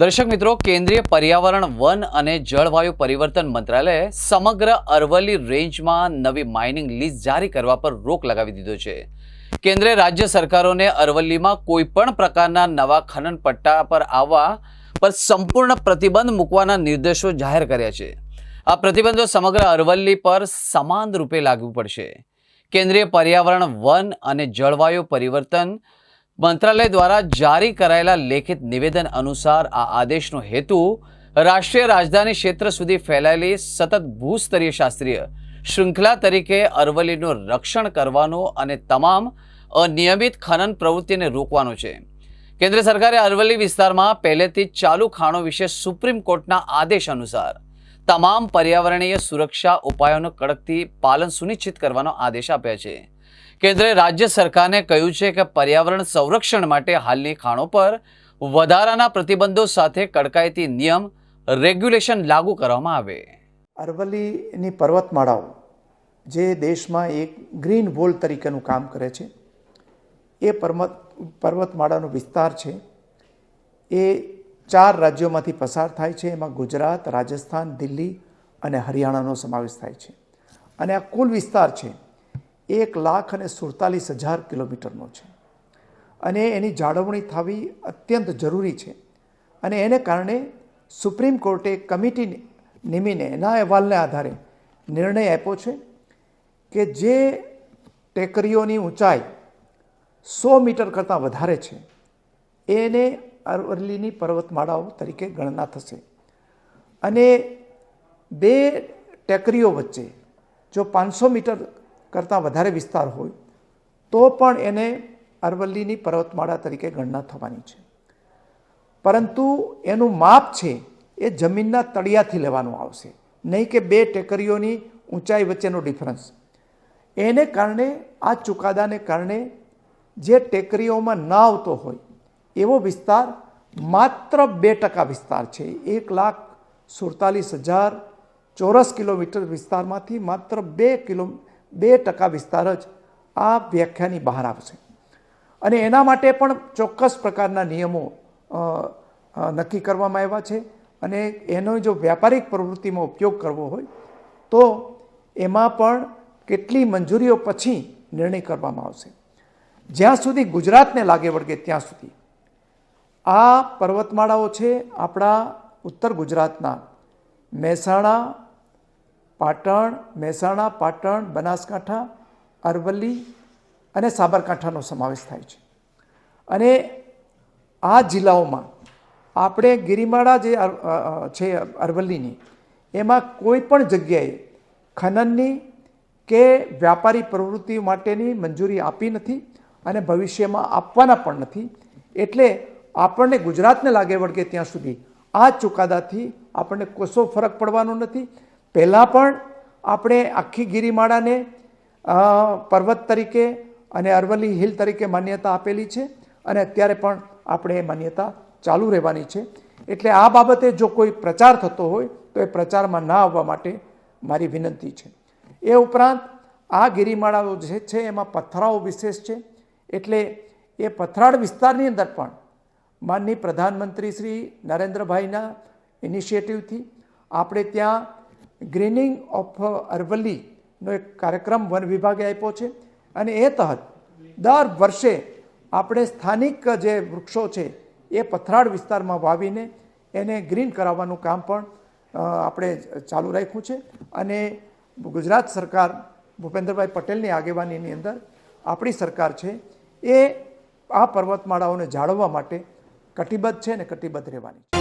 દર્શક મિત્રો, કેન્દ્રીય પર્યાવરણ, વન અને જળવાયુ પરિવર્તન મંત્રાલયે સમગ્ર અરવલ્લી રેન્જમાં નવી માઇનિંગ લીઝ જારી કરવા પર રોક લગાવી દીધો છે. કેન્દ્રે રાજ્ય સરકારોને અરવલ્લીમાં કોઈપણ પ્રકારના નવા ખનન પટ્ટા પર આવવા પર સંપૂર્ણ પ્રતિબંધ મૂકવાના નિર્દેશો જાહેર કર્યા છે. આ પ્રતિબંધો સમગ્ર અરવલ્લી પર સમાન રૂપે લાગુ પડશે. કેન્દ્રીય પર્યાવરણ, વન અને જળવાયુ પરિવર્તન મંત્રાલય દ્વારા જારી કરાયેલા લેખિત નિવેદન અનુસાર આ આદેશનો હેતુ રાષ્ટ્રીય રાજધાની ક્ષેત્ર સુધી ફેલાયેલી સતત ભૂસ્તરીય શાસ્ત્રીય શૃંખલા તરીકે અરવલ્લીનું રક્ષણ કરવાનો અને તમામ અનિયમિત ખનન પ્રવૃત્તિને રોકવાનો છે. કેન્દ્ર સરકારે અરવલ્લી વિસ્તારમાં પહેલેથી ચાલુ ખાણો વિશે સુપ્રીમ કોર્ટના આદેશ અનુસાર તમામ પર્યાવરણીય સુરક્ષા ઉપાયોનું કડકથી પાલન સુનિશ્ચિત કરવાનો આદેશ આપ્યા છે. કેન્દ્રે રાજ્ય સરકારને કહ્યું છે કે પર્યાવરણ સંરક્ષણ માટે હાલની ખાણો પર વધારાના પ્રતિબંધો સાથે કડકાયતી નિયમ, રેગ્યુલેશન લાગુ કરવામાં આવે. અરવલ્લીની પર્વતમાળાઓ, જે દેશમાં એક ગ્રીન વોલ તરીકેનું કામ કરે છે, એ પર્વત, પર્વતમાળાનો વિસ્તાર છે, એ ચાર રાજ્યોમાંથી પસાર થાય છે, એમાં ગુજરાત, રાજસ્થાન, દિલ્હી અને હરિયાણાનો સમાવેશ થાય છે. અને આ કુલ વિસ્તાર છે એક લાખ અને સુડતાલીસ હજાર કિલોમીટરનો છે. અને એની જાળવણી થવી અત્યંત જરૂરી છે. અને એને કારણે સુપ્રીમ કોર્ટે કમિટી નિમીને એના અહેવાલને આધારે નિર્ણય આપ્યો છે કે જે ટેકરીઓની ઊંચાઈ સો મીટર કરતાં વધારે છે, એને અરવલ્લીની પર્વતમાળાઓ તરીકે ગણના થશે. અને બે ટેકરીઓ વચ્ચે જો પાંચસો મીટર કરતાં વધારે વિસ્તાર હોય, તો પણ એને અરવલ્લીની પર્વતમાળા તરીકે ગણના થવાની છે. પરંતુ એનું માપ છે, એ જમીનના તળિયાથી લેવાનું આવશે. નહીં કે બે ટેકરીઓની ઊંચાઈ વચ્ચેનો ડિફરન્સ. એને કારણે, આ ચુકાદાને કારણે જે ટેકરીઓમાં ન આવતો હોય, એવો વિસ્તાર માત્ર બે ટકા વિસ્તાર છે. એક લાખ સુડતાલીસ હજાર ચોરસ કિલોમીટર વિસ્તારમાંથી માત્ર બે કિલો બે ટકા વિસ્તાર જ આ વ્યાખ્યાની બહાર આવશે. અને એના માટે પણ ચોક્કસ પ્રકારના નિયમો નક્કી કરવામાં આવ્યા છે. અને એનો જો વ્યાપારિક પ્રવૃત્તિમાં ઉપયોગ કરવો હોય, તો એમાં પણ કેટલી મંજૂરીઓ પછી નિર્ણય કરવામાં આવશે. જ્યાં સુધી ગુજરાતને લાગે વળગે ત્યાં સુધી. આ પર્વતમાળાઓ છે આપણા ઉત્તર ગુજરાતના મહેસાણા પાટણ, મહેસાણા, પાટણ, બનાસકાંઠા, અરવલ્લી અને સાબરકાંઠાનો સમાવેશ થાય છે. અને આ જિલ્લાઓમાં આપણે ગિરિમાળા જે છે અરવલ્લીની, એમાં કોઈ પણ જગ્યાએ ખનનની કે વ્યાપારી પ્રવૃત્તિ માટેની મંજૂરી આપી નથી અને ભવિષ્યમાં આપવાના પણ નથી. એટલે આપણને ગુજરાતને લાગે વળગે ત્યાં સુધી આ ચુકાદાથી આપણને કશો ફરક પડવાનો નથી. પહેલાં પણ આપણે આખી ગિરિમાળાને પર્વત તરીકે અને અરવલ્લી હિલ તરીકે માન્યતા આપેલી છે અને અત્યારે પણ આપણે એ માન્યતા ચાલુ રહેવાની છે. એટલે આ બાબતે જો કોઈ પ્રચાર થતો હોય તો એ પ્રચારમાં ના આવવા માટે મારી વિનંતી છે. એ ઉપરાંત આ ગિરિમાળાઓ જે છે એમાં પથરાઓ વિશેષ છે. એટલે એ પથરાળ વિસ્તારની અંદર પણ માનની પ્રધાનમંત્રી શ્રી નરેન્દ્રભાઈના ઇનિશિયેટિવથી આપણે ત્યાં ગ્રીનિંગ ઓફ અરવલ્લીનો એક કાર્યક્રમ વન વિભાગે આપ્યો છે. અને એ તહત દર વર્ષે આપણે સ્થાનિક જે વૃક્ષો છે, એ પથરાળ વિસ્તારમાં વાવીને એને ગ્રીન કરાવવાનું કામ પણ આપણે ચાલુ રાખ્યું છે. અને ગુજરાત સરકાર ભૂપેન્દ્રભાઈ પટેલની આગેવાનીની અંદર આપણી સરકાર છે, એ આ પર્વતમાળાઓને જાળવવા માટે કટિબદ્ધ છે અને કટિબદ્ધ રહેવાની છે.